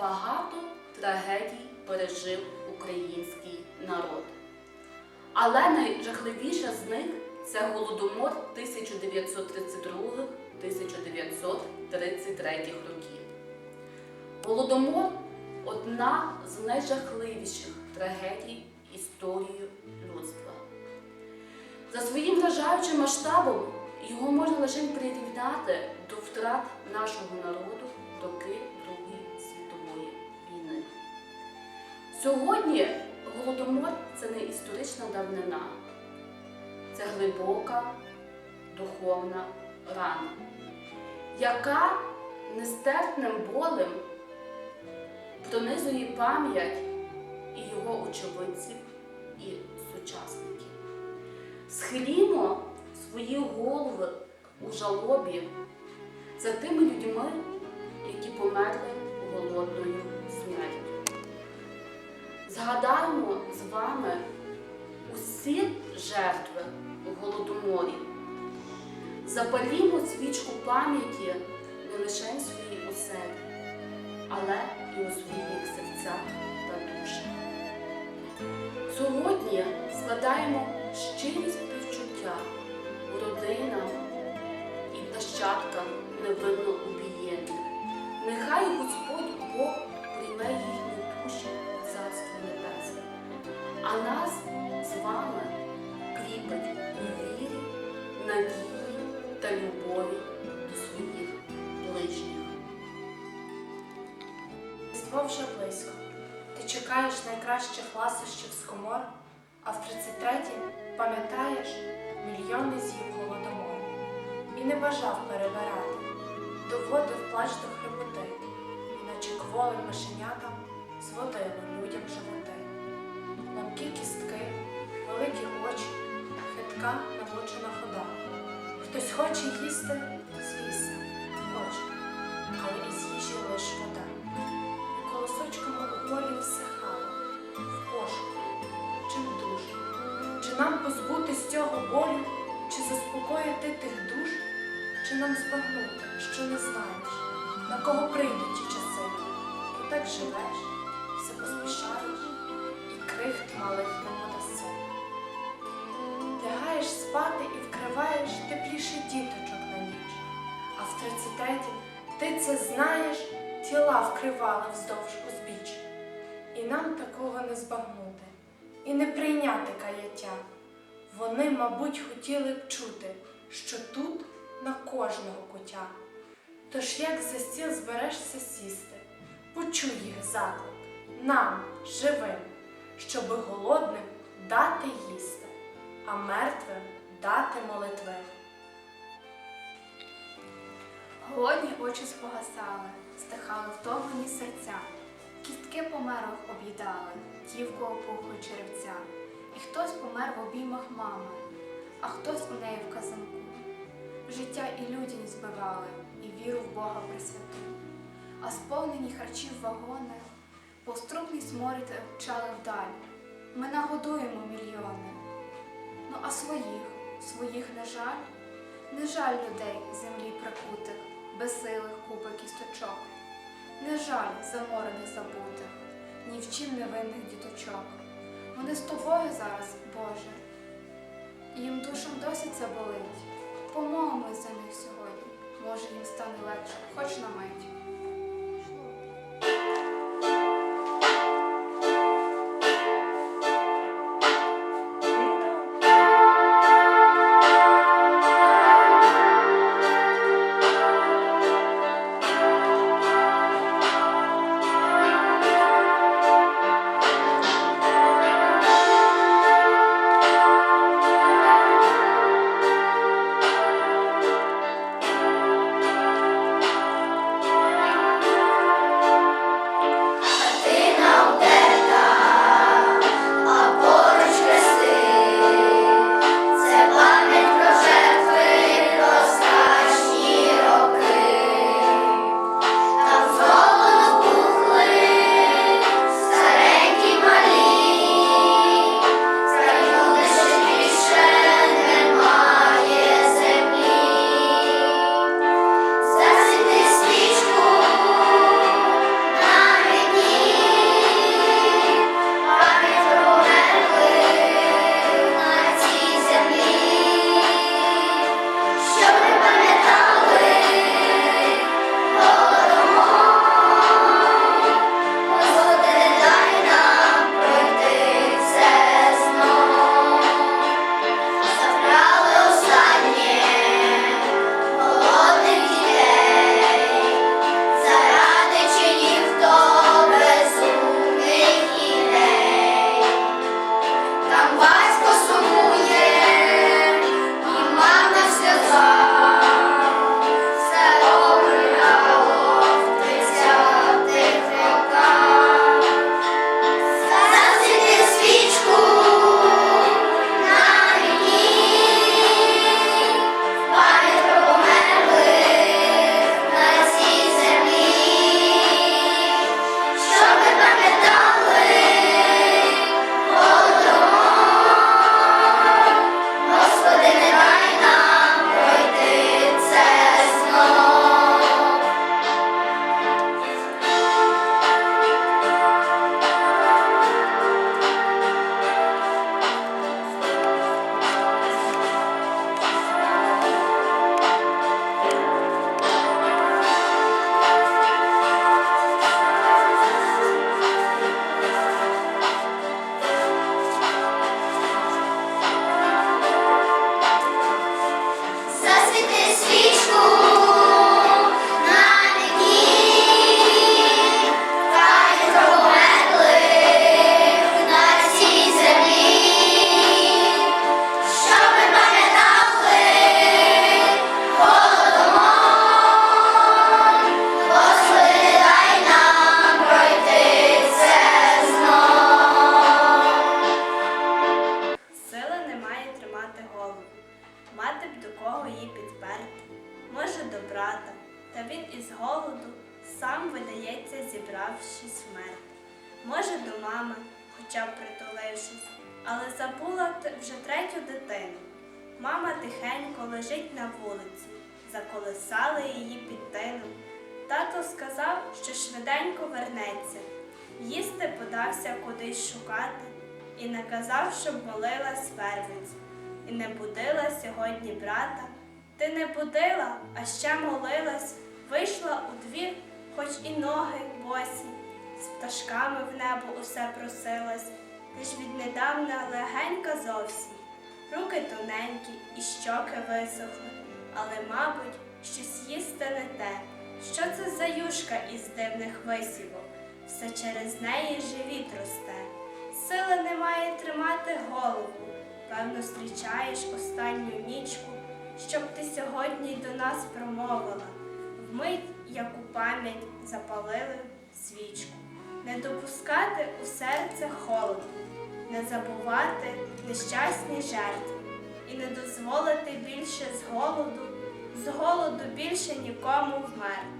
багато трагедій пережив український народ. Але найжахливіше з них це голодомор 1932-1933 років. Голодомор одна з найжахливіших трагедій історії людства. За своїм вражаючим масштабом його можна лише прирівняти до втрат нашого народу роки Сьогодні голодомор це не історична давнина, це глибока духовна рана, яка нестерпним болем пронизує пам'ять і його очевидців і сучасників. Схилімо свої голови у жалобі за тими людьми, які померли голодною смертю. Згадаємо з вами усі жертви у голодоморі. Запалімо свічку пам'яті не лише в своїй оселі, але і у своїх серцях та душах. Сьогодні складаємо щирі співчуття родинам і нащадкам невинно убієнних. Нехай Господь Бог а нас з вами кріпить у вірі, надії та любові до своїх ближніх. Різдво вже близько. Ти чекаєш найкращих ласощів з комор, а в 33-м пам'ятаєш мільйони з'їв голодомор. І не бажав перебирати, доводив плач до хрипоти, іначе кволим людям животи. Ламкі кістки, великі очі, хитка намучена хода. Хтось хоче їсти, звісно, хоче, але із їжі лиш вода і колосочками у полі в пошуку, чим душу. Чи нам позбутись цього болю, чи заспокоїти тих душ, чи нам збагнути, що не знаєш, на кого прийдуть ті часи, і так живеш, все поспішаєш, і крихт малих не подаси. Лягаєш спати і вкриваєш тепліше діточок на ніч, а в тридцятетім ти це знаєш, тіла вкривали вздовж узбіч. І нам такого не збагнути, і не прийняти каяття. Вони, мабуть, хотіли б чути, що тут на кожного кутя. Тож як за стіл зберешся сісти, почуй їх заклик нам, живим, щоби голодним дати їсти, а мертвим дати молитви. Голодні очі спогасали, стихали втомлені серця, кістки померлих об'їдали, тівку опухли черевця, і хтось помер в обіймах мами, а хтось у неї в казанку. Життя і людяність збивали, і віру в Бога присвяту. А сповнені харчів вагони, пострупний сморід вчали вдаль. Ми нагодуємо мільйони. Ну а своїх, своїх не жаль, не жаль людей землі прикутих, безсилих купи кісточок, не жаль заморених забутих, ні в чим невинних діточок. Вони з тобою зараз, Боже. Їм душам досі це болить. Помолимось за них сьогодні. Може їм стане легше, хоч на мить. вмерти, може до брата, та він із голоду сам видається, зібравши смерть. Може, до мами, хоча б притулившись, але забула вже третю дитину. Мама тихенько лежить на вулиці, заколисали її під тином. Тато сказав, що швиденько вернеться. Їсти подався кудись шукати і наказав, щоб молилась вервець, і не будила сьогодні брата. Ти не будила, а ще молилась, вийшла у двір, хоч і ноги босі, з пташками в небо усе просилась, лиш віднедавна легенька зовсім. Руки тоненькі і щоки висохли, але, мабуть, щось їсти не те. Що це за юшка із дивних висівок? Все через неї живіт росте. Сили немає тримати голову. Певно, зустрічаєш останню нічку, щоб ти сьогодні до нас промовила. Вмить, як у пам'ять, запалили свічку. Не допускати у серце холоду, не забувати нещасні жертви і не дозволити більше з голоду, з голоду більше нікому вмерти.